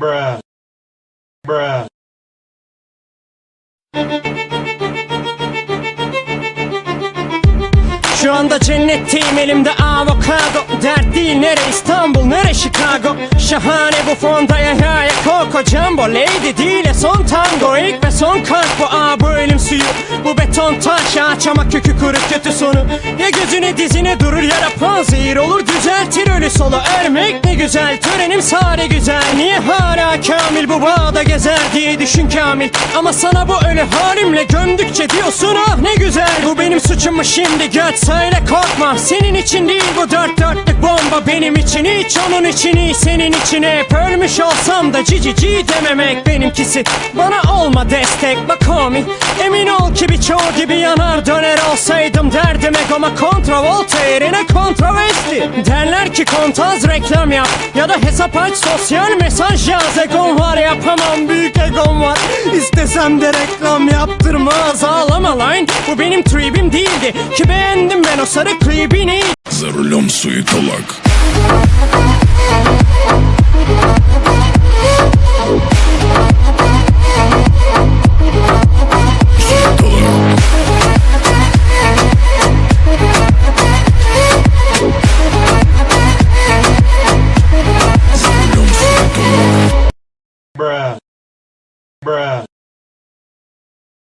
Bruh. Bruh. Şu anda cennetteyim elimde avokado. Dert değil nere? İstanbul nere? Chicago. Şahane bu fonda ya ya ya Coco Jumbo. Lady ya son tango. İlk ve son kalp bu aa bu ölüm suyu. Bu beton taş ağaç ama kökü kuru kötü sonu. Ya gözüne dizine durur ya da zehir olur. Düzeltir ölü solu. Ermek ne güzel törenim sade güzel Kamil bu bağda gezer diye düşün kamil. Ama sana bu ölü halimle gömdükçe diyorsun ah ne güzel. Bu benim suçum mu şimdi göt söyle korkma. Senin için değil bu dört dörtlük bomba benim için hiç onun için iyi senin için hep. Ölmüş olsam da cici ci dememek benimkisi. Bana olma destek bak homie. Emin ol ki birçoğu gibi yanar döner olsaydım derdim egoma Travolta yerine kontravesti Derler ki kontaz reklam yap. Ya da hesap aç sosyal mesaj yaz. Egom var yapamam büyük egom var. İstesem de reklam yaptırmaz. Ağlama line bu benim tribim değildi. Ki beğendim ben o sarı klibini Za rulom su bruh.